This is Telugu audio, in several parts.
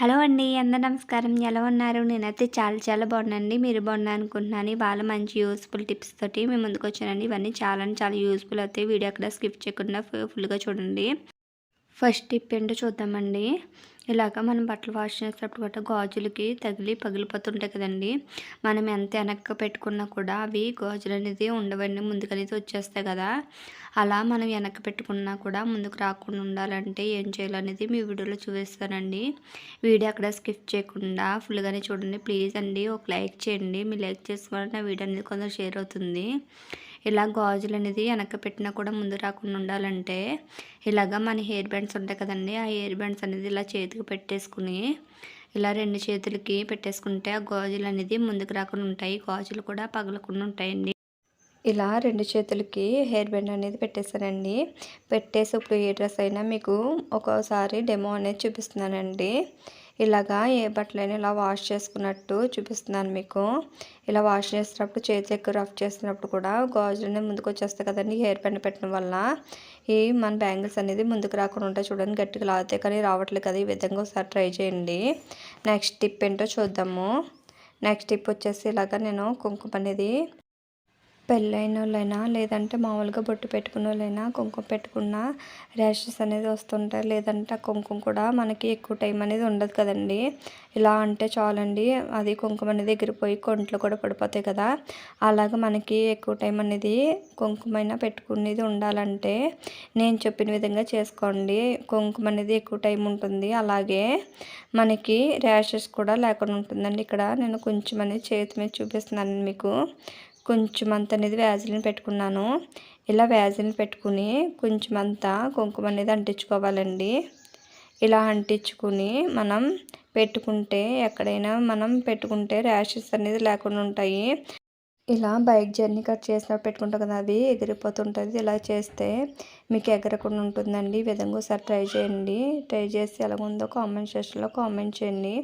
హలో అండి అందరు నమస్కారం. ఎలా ఉన్నారు? నేనైతే చాలా చాలా బాగున్నానండి. మీరు బాగున్నా అనుకుంటున్నాను. వాళ్ళ మంచి యూస్ఫుల్ టిప్స్ తోటి మేము ముందుకు వచ్చానండి. ఇవన్నీ చాలా చాలా యూస్ఫుల్ అవుతాయి. వీడియో అక్కడ స్కిప్ చేయకుండా ఫుల్గా చూడండి. ఫస్ట్ టిప్ ఏంటో చూద్దామండి. ఇలాగ మనం బట్టలు వాష్ చేసేటప్పుడు కూడా గాజులకి తగిలి పగిలిపోతుంటాయి కదండి. మనం ఎంత వెనక్కి పెట్టుకున్నా కూడా అవి గాజులు అనేది ఉండవండి ముందుకనేది వచ్చేస్తాయి కదా. అలా మనం వెనక్కి పెట్టుకున్నా కూడా ముందుకు రాకుండా ఉండాలంటే ఏం చేయాలనేది మీ వీడియోలో చూపిస్తానండి. వీడియో అక్కడ స్కిప్ చేయకుండా ఫుల్గానే చూడండి. ప్లీజ్ అండి ఒక లైక్ చేయండి. మీరు లైక్ చేసుకోవాలంటే నా వీడియో అనేది కొంచెం షేర్ అవుతుంది. ఇలా గాజులు అనేది వెనక్కి పెట్టినా కూడా ముందు రాకుండా ఉండాలంటే ఇలాగ మన హెయిర్ బ్యాండ్స్ ఉంటాయి కదండి ఆ హెయిర్ బ్యాండ్స్ అనేది ఇలా చేతికి పెట్టేసుకుని ఇలా రెండు చేతులకి పెట్టేసుకుంటే ఆ గాజులు అనేది ముందుకు రాకుండా ఉంటాయి గాజులు కూడా పగలకుండా ఉంటాయండి. ఇలా రెండు చేతులకి హెయిర్ బ్యాండ్ అనేది పెట్టేశానండి. పెట్టేసి ఇప్పుడు ఏ డ్రెస్ అయినా మీకు ఒక్కోసారి డెమో అనేది చూపిస్తున్నానండి. ఇలాగా ఏ బట్టలైనా ఇలా వాష్ చేసుకున్నట్టు చూపిస్తున్నాను మీకు. ఇలా వాష్ చేసినప్పుడు చేతి ఎక్కువ రఫ్ చేసినప్పుడు కూడా గాజులనే అనేది ముందుకు వచ్చేస్తాయి కదండి హెయిర్ బ్యాండ్ పెట్టడం వల్ల. ఈ మన బ్యాంగిల్స్ అనేది ముందుకు రాకుండా ఉంటాయి చూడండి గట్టిగా లాగితే కానీ రావట్లేదు కదా ఈ విధంగా ఒకసారి ట్రై చేయండి. నెక్స్ట్ టిప్ ఏంటో చూద్దాము. నెక్స్ట్ టిప్ వచ్చేసి ఇలాగా నేను కుంకుమ అనేది పెళ్ళైన వాళ్ళైనా లేదంటే మామూలుగా బొట్టు పెట్టుకున్న వాళ్ళైనా కుంకుమ పెట్టుకున్న ర్యాషెస్ అనేది వస్తుంటాయి. లేదంటే ఆ కుంకుమ కూడా మనకి ఎక్కువ టైం అనేది ఉండదు కదండి. ఇలా అంటే చాలండి. అది కుంకుమ అనేది ఎగిరిపోయి కొంట్లో కూడా పడిపోతాయి కదా. అలాగ మనకి ఎక్కువ టైం అనేది కుంకుమైనా పెట్టుకునేది ఉండాలంటే నేను చెప్పిన విధంగా చేసుకోండి. కుంకుమ అనేది ఎక్కువ టైం ఉంటుంది. అలాగే మనకి ర్యాషెస్ కూడా లేకుండా ఉంటుందండి. ఇక్కడ నేను కొంచెం అనేది చేతి మీద చూపిస్తున్నాను మీకు. కొంచెం అంత అనేది వ్యాజిలిన్ పెట్టుకున్నాను. ఇలా వ్యాజిలిన్ పెట్టుకుని కొంచెం అంతా కుంకుమ అనేది అంటించుకోవాలండి. ఇలా అంటించుకుని మనం పెట్టుకుంటే ఎక్కడైనా మనం పెట్టుకుంటే ర్యాషెస్ అనేది లేకుండా ఉంటాయి. ఇలా బైక్ జర్నీ కట్ చేసినప్పుడు పెట్టుకుంటాం కదా అది ఎగిరిపోతుంటుంది. ఇలా చేస్తే మీకు ఎగరకుండా ఉంటుందండి. ఈ విధంగా ఒకసారి ట్రై చేయండి. ట్రై చేసి ఎలాగుందో కామెంట్ సెక్షన్లో కామెంట్ చేయండి.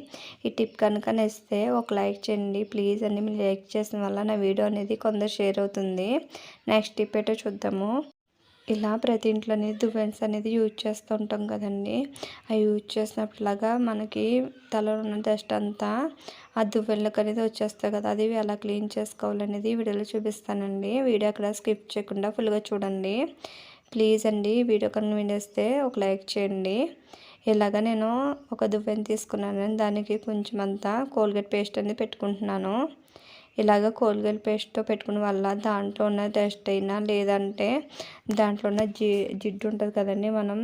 ఈ టిప్ కనుక నేస్తే ఒక లైక్ చేయండి. ప్లీజ్ అండి మీరు లైక్ చేసిన వల్ల నా వీడియో అనేది కొందరు షేర్ అవుతుంది. నెక్స్ట్ టిప్ ఏంటో చూద్దాము. ఇలా ప్రతి ఇంట్లోనే దువ్వెన్స్ అనేది యూజ్ చేస్తూ ఉంటాం కదండి. అవి యూజ్ చేసినప్పుడులాగా మనకి తలలో ఉన్న డస్ట్ అంతా ఆ దువ్వెన్లకు అనేది వచ్చేస్తాయి కదా. అది ఎలా క్లీన్ చేసుకోవాలనేది వీడియోలో చూపిస్తానండి. వీడియో అక్కడ స్కిప్ చేయకుండా ఫుల్గా చూడండి. ప్లీజ్ అండి వీడియో కన్నా వినేస్తే ఒక లైక్ చేయండి. ఇలాగ నేను ఒక దువ్వెన తీసుకున్నాను. దానికి కొంచెం అంతా కోల్గేట్ పేస్ట్ అనేది పెట్టుకుంటున్నాను. ఇలాగ కోల్గేట్ పేస్ట్తో పెట్టుకున్న వల్ల దాంట్లో ఉన్న డస్ట్ అయినా లేదంటే దాంట్లో ఉన్న జి జిడ్డు ఉంటుంది కదండి మనం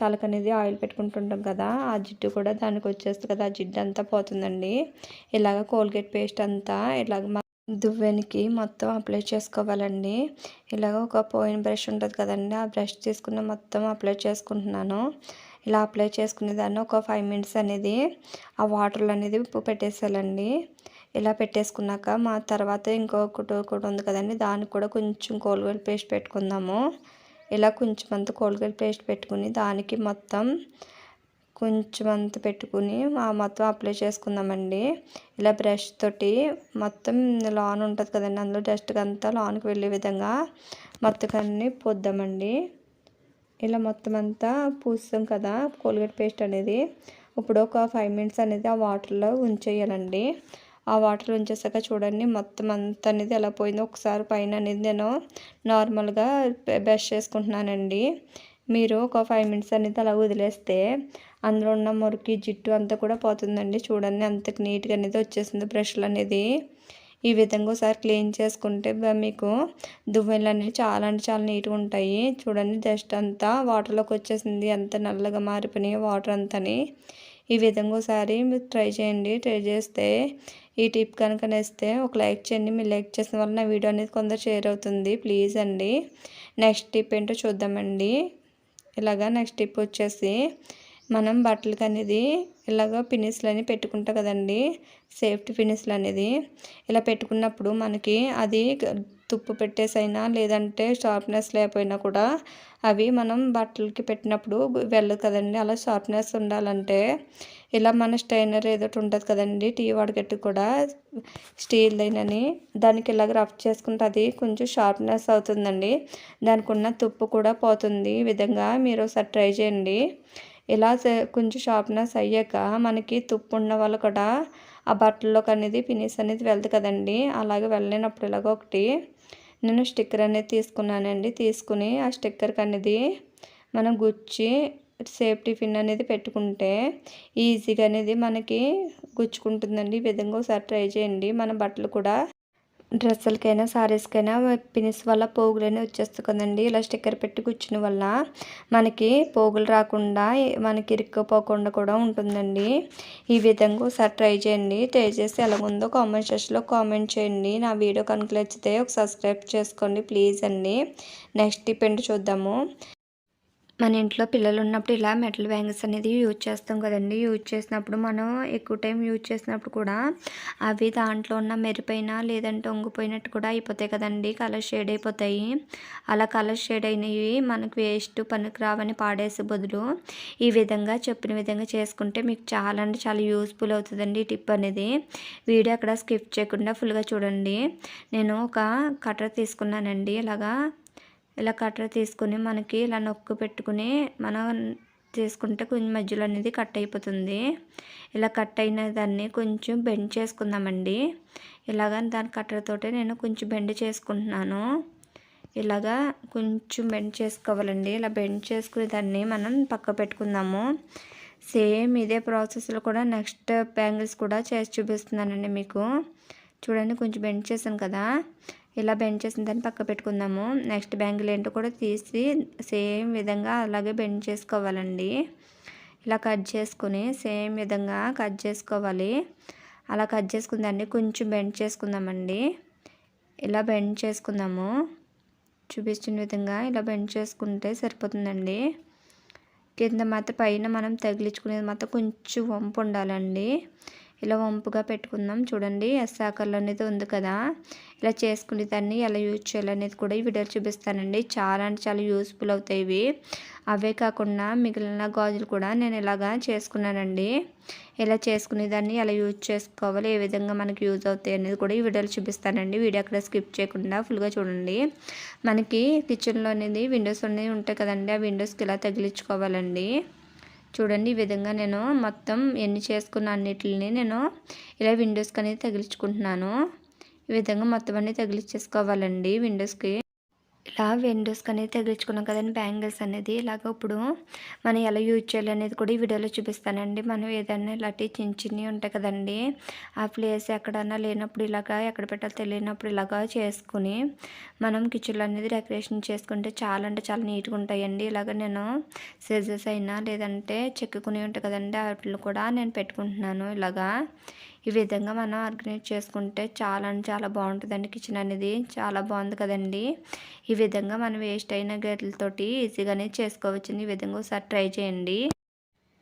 తలకు అనేది ఆయిల్ పెట్టుకుంటుంటాం కదా ఆ జిడ్డు కూడా దానికి వచ్చేస్తుంది కదా ఆ జిడ్డు అంతా పోతుందండి. ఇలాగ కోల్గేట్ పేస్ట్ అంతా ఇలాగ దువ్వెనికి మొత్తం అప్లై చేసుకోవాలండి. ఇలాగ ఒక పోయిన బ్రష్ ఉంటుంది కదండి ఆ బ్రష్ తీసుకున్న మొత్తం అప్లై చేసుకుంటున్నాను. ఇలా అప్లై చేసుకునేదాన్ని ఒక ఫైవ్ మినిట్స్ అనేది ఆ వాటర్లో అనేది ఉప్పు పెట్టేసేయాలండి. ఇలా పెట్టేసుకున్నాక మా తర్వాత ఇంకొకటి ఒకటి ఉంది కదండి దానికి కూడా కొంచెం కోల్గేట్ పేస్ట్ పెట్టుకుందాము. ఇలా కొంచెం అంత కోల్గేట్ పేస్ట్ పెట్టుకుని దానికి మొత్తం కొంచెం అంత పెట్టుకుని మొత్తం అప్లై చేసుకుందామండి. ఇలా బ్రష్ తోటి మొత్తం లాన్ ఉంటుంది కదండి అందులో డస్ట్ అంతా లాన్కి వెళ్ళే విధంగా మొత్తం అన్ని పోద్దామండి. ఇలా మొత్తం అంతా పూస్తాం కదా కోల్గేట్ పేస్ట్ అనేది. ఇప్పుడు ఒక ఫైవ్ మినిట్స్ అనేది ఆ వాటర్లో ఉంచేయాలండి. ఆ వాటర్ ఉంచేసాక చూడండి మొత్తం అంత అనేది ఎలా పోయిందో. ఒకసారి పైన అనేది నేను నార్మల్గా బ్రష్ చేసుకుంటున్నానండి. మీరు ఒక ఫైవ్ మినిట్స్ అనేది అలా వదిలేస్తే అందులో ఉన్న మురికి జిట్టు అంతా కూడా పోతుందండి. చూడండి అంత నీట్గా అనేది వచ్చేసింది బ్రష్లు అనేది. ఈ విధంగా ఒకసారి క్లీన్ చేసుకుంటే మీకు దువ్వెలు అనేవి చాలా అంటే చాలా నీట్గా ఉంటాయి. చూడండి జస్ట్ అంతా వాటర్లోకి వచ్చేసింది. అంత నల్లగా మారిపోయినాయి వాటర్ అంతని. ఈ విధంగా ఒకసారి మీరు ట్రై చేయండి. ట్రై చేస్తే ఈ టిప్ కనుక నేస్తే ఒక లైక్ చేయండి. మీరు లైక్ చేసిన వల్ల నా వీడియో అనేది కొందరు షేర్ అవుతుంది. ప్లీజ్ అండి. నెక్స్ట్ టిప్ ఏంటో చూద్దామండి. ఇలాగా నెక్స్ట్ టిప్ వచ్చేసి మనం బట్టలకి అనేది ఇలాగ పినిస్లు అని పెట్టుకుంటాం కదండి. సేఫ్టీ పినిస్లు అనేది ఇలా పెట్టుకున్నప్పుడు మనకి అది తుప్పు పెట్టేసైనా లేదంటే షార్ప్నెస్ లేకపోయినా కూడా అవి మనం బట్టలకి పెట్టినప్పుడు వెళ్ళదు కదండి. అలా షార్ప్నెస్ ఉండాలంటే ఇలా మన స్టైనర్ ఏదో ఉంటుంది కదండి. టీ వాడగట్టి కూడా స్టీల్ అయినని దానికి ఇలాగ రఫ్ చేసుకుంటే అది కొంచెం షార్ప్నెస్ అవుతుందండి. దానికి ఉన్న తుప్పు కూడా పోతుంది. ఈ విధంగా మీరు ఒకసారి ట్రై చేయండి. ఇలా కొంచెం షార్ప్నెస్ అయ్యాక మనకి తుప్పు ఉన్న వాళ్ళు కూడా ఆ బట్టల్లోకి అనేది ఫినిష్ అనేది వెళ్తుంది కదండి. అలాగే వెళ్ళలేనప్పుడు ఇలాగ ఒకటి నేను స్టిక్కర్ అనేది తీసుకున్నానండి. తీసుకుని ఆ స్టిక్కర్కి అనేది మనం గుచ్చి సేఫ్టీ పిన్ అనేది పెట్టుకుంటే ఈజీగా అనేది మనకి గుచ్చుకుంటుందండి. ఈ విధంగా ఒకసారి ట్రై చేయండి. మన బట్టలు కూడా డ్రెస్సులకైనా సారీస్కైనా పినిస్ వల్ల పోగులు అనేవి కదండి. ఇలా స్టిక్కర్ పెట్టి కూర్చుని వల్ల మనకి పోగులు రాకుండా మనకి ఇరుక్కుపోకుండా కూడా ఉంటుందండి. ఈ విధంగా ఒకసారి ట్రై చేయండి. ట్రై చేసి ఎలా ఉందో కామెంట్ సెక్షన్లో కామెంట్ చేయండి. నా వీడియో కనుక నచ్చితే ఒక సబ్స్క్రైబ్ చేసుకోండి ప్లీజ్ అండి. నెక్స్ట్ టిప్ ఏంటి చూద్దాము. మన ఇంట్లో పిల్లలు ఉన్నప్పుడు ఇలా మెటల్ బ్యాంగిల్స్ అనేది యూజ్ చేస్తాం కదండి. యూజ్ చేసినప్పుడు మనం ఎక్కువ టైం యూజ్ చేసినప్పుడు కూడా అవి దాంట్లో ఉన్న మెరిపోయినా లేదంటే వంగిపోయినట్టు కూడా అయిపోతాయి కదండి. కలర్ షేడ్ అయిపోతాయి. అలా కలర్ షేడ్ అయినవి మనకు వేస్ట్ పనికి రావని పాడేసే బదులు ఈ విధంగా చెప్పిన విధంగా చేసుకుంటే మీకు చాలా అంటే చాలా యూస్ఫుల్ అవుతుందండి ఈ టిప్ అనేది. వీడియో అక్కడ స్కిప్ చేయకుండా ఫుల్గా చూడండి. నేను ఒక కటర్ తీసుకున్నానండి. ఇలాగా ఇలా కట్టర్ తీసుకుని మనకి ఇలా నొక్కు పెట్టుకుని మనం తీసుకుంటే కొంచెం మధ్యలో అనేది కట్ అయిపోతుంది. ఇలా కట్ అయిన దాన్ని కొంచెం బెండ్ చేసుకుందామండి. ఇలాగ దాని కట్టర్తోటి నేను కొంచెం బెండ్ చేసుకుంటున్నాను. ఇలాగా కొంచెం బెండ్ చేసుకోవాలండి. ఇలా బెండ్ చేసుకునే దాన్ని మనం పక్క పెట్టుకుందాము. సేమ్ ఇదే ప్రాసెస్లో కూడా నెక్స్ట్ బ్యాంగిల్స్ కూడా చేసి చూపిస్తున్నానండి మీకు. చూడండి కొంచెం బెండ్ చేశాను కదా. ఇలా బెండ్ చేసిన దాన్ని పక్క పెట్టుకుందాము. నెక్స్ట్ బ్యాంగిల్ ఏంటో కూడా తీసి సేమ్ విధంగా అలాగే బెండ్ చేసుకోవాలండి. ఇలా కట్ చేసుకుని సేమ్ విధంగా కట్ చేసుకోవాలి. అలా కట్ చేసుకుందాన్ని కొంచెం బెండ్ చేసుకుందామండి. ఇలా బెండ్ చేసుకుందాము. చూపించిన విధంగా ఇలా బెండ్ చేసుకుంటే సరిపోతుందండి. కింద మాత్రం పైన మనం తగిలించుకునేది మాత్రం కొంచెం వంపు ఉండాలండి. ఇలా వంపుగా పెట్టుకుందాం. చూడండి ఎస్ ఆకర్లు అనేది ఉంది కదా. ఇలా చేసుకునే దాన్ని ఎలా యూజ్ చేయాలనేది కూడా ఈ వీడియోలో చూపిస్తానండి. చాలా అంటే చాలా యూస్ఫుల్ అవుతాయి ఇవి. అవే కాకుండా మిగిలిన గాజులు కూడా నేను ఇలాగా చేసుకున్నానండి. ఇలా చేసుకునే దాన్ని ఎలా యూజ్ చేసుకోవాలి ఏ విధంగా మనకి యూజ్ అవుతాయి అనేది కూడా ఈ వీడియోలో చూపిస్తానండి. వీడియో అక్కడ స్కిప్ చేయకుండా ఫుల్గా చూడండి. మనకి కిచెన్లో అనేది విండోస్ అనేవి ఉంటాయి కదండి. ఆ విండోస్కి ఇలా తగిలించుకోవాలండి? చూడండి ఈ విధంగా నేను మొత్తం ఎన్ని చేసుకున్న అన్నిటిని నేను ఇలా విండోస్కి అనేది తగిలించుకుంటున్నాను. ఈ విధంగా మొత్తం అన్నీ తగిలించేసుకోవాలండి విండోస్కి ఇలా విండోస్కి అనేది తగిలించుకున్నాం కదండి బ్యాంగిల్స్ అనేది. ఇలాగ ఇప్పుడు మనం ఎలా యూజ్ చేయాలి అనేది కూడా ఈ వీడియోలో చూపిస్తానండి. మనం ఏదైనా ఇలాంటి చిన్న చిన్నవి ఉంటాయి కదండి ఆ ప్లేస్ ఎక్కడన్నా లేనప్పుడు ఇలాగా ఎక్కడ పెట్టాలో తెలియనప్పుడు ఇలాగా చేసుకుని మనం కిచెన్లో అనేది డెకరేషన్ చేసుకుంటే చాలా అంటే చాలా నీట్గా ఉంటాయండి. ఇలాగ నేను సీజర్స్ అయినా లేదంటే చెక్కుకుని ఉంటాయి కదండి వాటిని కూడా నేను పెట్టుకుంటున్నాను ఇలాగా. ఈ విధంగా మనం ఆర్గనైజ్ చేసుకుంటే చాలా అంటే చాలా బాగుంటుందండి. కిచెన్ అనేది చాలా బాగుంది కదండి. ఈ విధంగా మనం వేస్ట్ అయిన గట్లతోటి ఈజీగానే చేసుకోవచ్చు ఈ విధంగా ఒకసారి ట్రై చేయండి.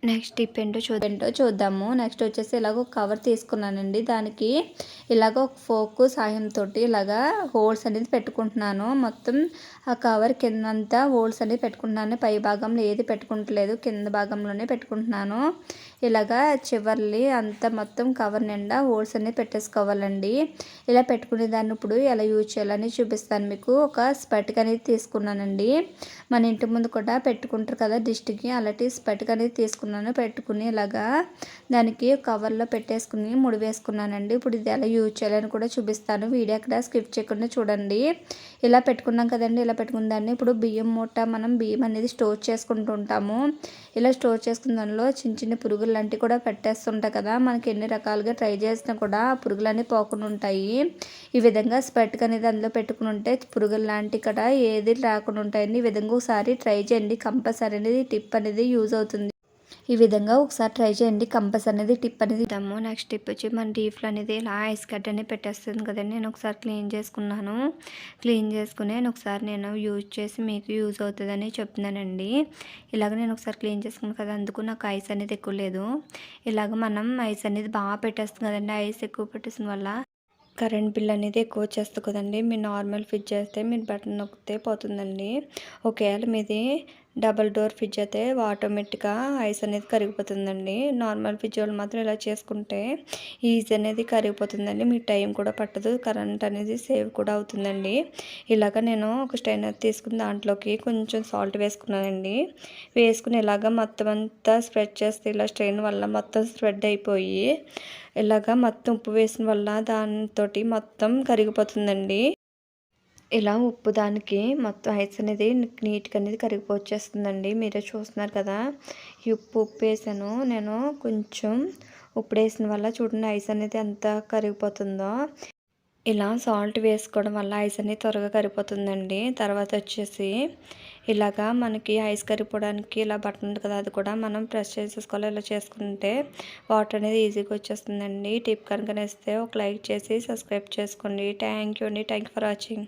నెక్స్ట్ టిప్ ఏంటో చూడంటో చూద్దాము. నెక్స్ట్ వచ్చేసి ఇలాగ ఒక కవర్ తీసుకున్నానండి. దానికి ఇలాగ ఒక ఫోక్ సాయంతో ఇలాగా హోల్స్ అనేది పెట్టుకుంటున్నాను. మొత్తం ఆ కవర్ కిందంతా హోల్స్ అనేది పెట్టుకుంటున్నాను. పై భాగంలో ఏది పెట్టుకుంటలేదు కింద భాగంలోనే పెట్టుకుంటున్నాను. ఇలాగా చివర్లీ అంతా మొత్తం కవర్ నిండా హోల్స్ అనేది పెట్టేసుకోవాలండి. ఇలా పెట్టుకునే దాన్ని ఇప్పుడు ఎలా యూజ్ చేయాలని చూపిస్తాను మీకు. ఒక స్పటిక్ అనేది తీసుకున్నానండి. మన ఇంటి ముందు కూడా పెట్టుకుంటారు కదా దిష్టికి అలాంటి స్పటిక్ అనేది తీసుకున్నాను. పెట్టుకుని ఇలాగా దానికి కవర్లో పెట్టేసుకుని ముడి వేసుకున్నానండి ఇప్పుడు ఇది ఎలా యూజ్ యూజ్ చేయాలని కూడా చూపిస్తాను. వీడియో అక్కడ స్కిప్ చేయకుండా చూడండి. ఇలా పెట్టుకున్నాం కదండి ఇలా పెట్టుకున్న దాన్ని ఇప్పుడు బియ్యం మూట మనం బియ్యం అనేది స్టోర్ చేసుకుంటూ ఉంటాము. ఇలా స్టోర్ చేసుకున్న దానిలో చిన్న చిన్న పురుగులు లాంటివి కూడా పెట్టేస్తుంటాయి కదా. మనకి ఎన్ని రకాలుగా ట్రై చేసినా కూడా ఆ పురుగులన్నీ పోకుండా ఉంటాయి. ఈ విధంగా స్పెట్ అనేది అందులో పెట్టుకుని ఉంటే పురుగులు లాంటివి కూడా ఏది రాకుండా ఉంటాయండి ఈ విధంగా ఒకసారి ట్రై చేయండి. కంపల్సరీ అనేది టిప్ అనేది యూజ్ అవుతుంది. ఈ విధంగా ఒకసారి ట్రై చేయండి. కంపస్ అనేది టిప్ అనేది ఇద్దాము. నెక్స్ట్ టిప్ వచ్చి మన డీఫ్లో అనేది ఇలా ఐస్ కట్ అనేది పెట్టేస్తుంది కదండి. నేను ఒకసారి క్లీన్ చేసుకున్నాను. క్లీన్ చేసుకుని నేను ఒకసారి నేను యూజ్ చేసి మీకు యూజ్ అవుతుందని చెప్తున్నానండి. ఇలాగ నేను ఒకసారి క్లీన్ చేసుకున్నాను కదా అందుకు నాకు ఐస్ అనేది ఎక్కువ లేదు. ఇలాగ మనం ఐస్ అనేది బాగా పెట్టేస్తుంది కదండి. ఐస్ ఎక్కువ పెట్టేసిన వల్ల కరెంట్ బిల్ అనేది ఎక్కువ వచ్చేస్తుంది కదండి. మీరు నార్మల్ ఫిట్ చేస్తే మీరు బటన్ నొక్కితే పోతుందండి. ఒకవేళ మీది డబల్ డోర్ ఫ్రిడ్జ్ అయితే ఆటోమేటిక్గా ఐస్ అనేది కరిగిపోతుందండి. నార్మల్ ఫ్రిడ్జ్ వాళ్ళు మాత్రం ఇలా చేసుకుంటే ఈజీ అనేది కరిగిపోతుందండి. మీ టైం కూడా పట్టదు కరెంట్ అనేది సేవ్ కూడా అవుతుందండి. ఇలాగ నేను ఒక స్టైనర్ తీసుకుని దాంట్లోకి కొంచెం సాల్ట్ వేసుకున్నానండి. వేసుకుని ఇలాగ మొత్తం అంతా స్ప్రెడ్ చేస్తే ఇలా స్ట్రెయిన్ వల్ల మొత్తం స్ప్రెడ్ అయిపోయి ఇలాగ మొత్తం ఉప్పు వేసిన వల్ల దానితోటి మొత్తం కరిగిపోతుందండి. ఇలా ఉప్పు దానికి మొత్తం ఐస్ అనేది నీట్గా అనేది కరిగిపోవచ్చేస్తుందండి మీరే చూస్తున్నారు కదా. ఈ ఉప్పు ఉప్పు వేసాను. నేను కొంచెం ఉప్పు వేసిన వల్ల చూడండి ఐస్ అనేది ఎంత కరిగిపోతుందో. ఇలా సాల్ట్ వేసుకోవడం వల్ల ఐస్ అనేది త్వరగా కరిగిపోతుందండి. తర్వాత వచ్చేసి ఇలాగా మనకి ఐస్ కరిగిపోవడానికి ఇలా బటన్ ఉంది కదా అది కూడా మనం ప్రెస్ చేసేసుకోవాలి. ఇలా చేసుకుంటే వాటర్ అనేది ఈజీగా వచ్చేస్తుందండి. టిప్ కనుక నేస్తే ఒక లైక్ చేసి సబ్స్క్రైబ్ చేసుకోండి. థ్యాంక్ యూ అండి. Thank for watching.